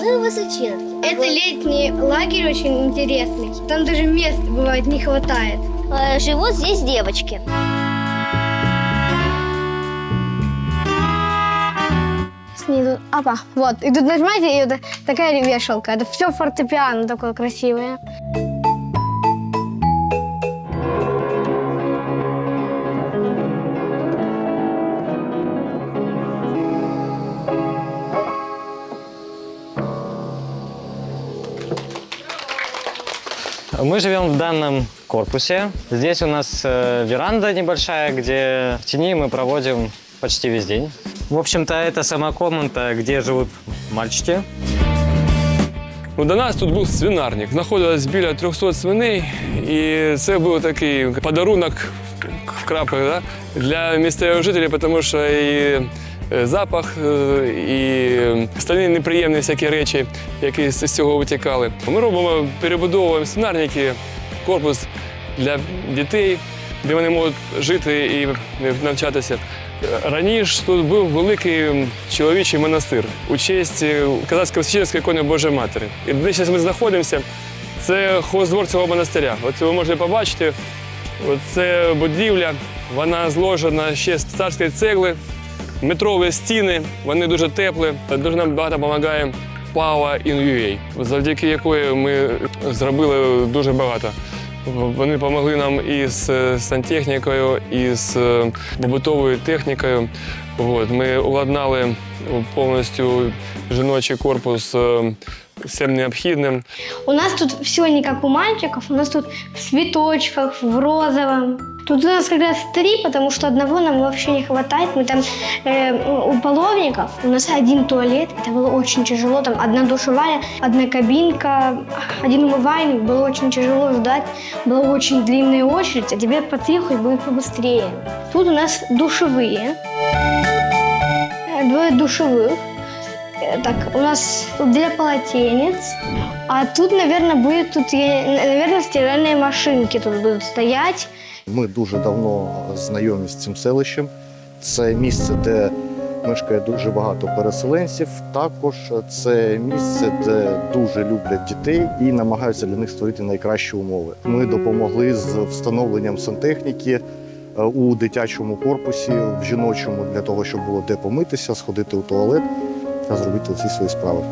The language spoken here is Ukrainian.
Мы в Высоченке. Это летний лагерь очень интересный. Там даже мест бывает не хватает. Э, Живут здесь девочки. Снизу. Опа, вот. И тут нажимаете, и вот такая вешалка. Это все фортепиано такое красивое. Мы живем в данном корпусе. Здесь у нас э, веранда небольшая, где в тени мы проводим почти весь день. В общем-то, это сама комната, где живут мальчики. Ну, до нас тут був свинарник. Знаходилось біля 300 свиней, і це був такий подарунок в крапах да, для місцевих жителів, тому що і е, запах, е, і остальні неприємні всякі речі, які з цього витікали. Ми робимо, перебудовуємо свинарники, корпус для дітей, де вони можуть жити і навчатися. Раніше тут був великий чоловічий монастир у честь Казацької священської ікони Божої Матері. І де зараз ми знаходимося, це хоздвор цього монастиря. От ви можете побачити, це будівля, вона зложена ще з царської цегли, метрові стіни, вони дуже теплі. Дуже нам багато допомагає Power in UA, завдяки якої ми зробили дуже багато. Вони допомогли нам і з е, сантехнікою, і з е, побутовою технікою. От, ми уладнали повністю жіночий корпус е, всім необхідним. У нас тут все не как у мальчиков, у нас тут в цветочках, в розовом. Тут у нас как раз три, потому что одного нам вообще не хватает. Мы там э, у половников, у нас один туалет, это было очень тяжело. Там одна душевая, одна кабинка, один умывальник, было очень тяжело ждать. Была очень длинная очередь, а тебе потребовать будет побыстрее. Тут у нас душевые, Э, двое душевых. Так, у нас тут для полотенец. А тут, наверное, будет тут, наверное, стиральные машинки тут будут стоять. Ми дуже давно знайомі з цим селищем. Це місце, де мешкає дуже багато переселенців. Також це місце, де дуже люблять дітей і намагаються для них створити найкращі умови. Ми допомогли з встановленням сантехніки е, у дитячому корпусі, в жіночому, для того, щоб було де помитися, сходити у туалет зробити всі свої справи.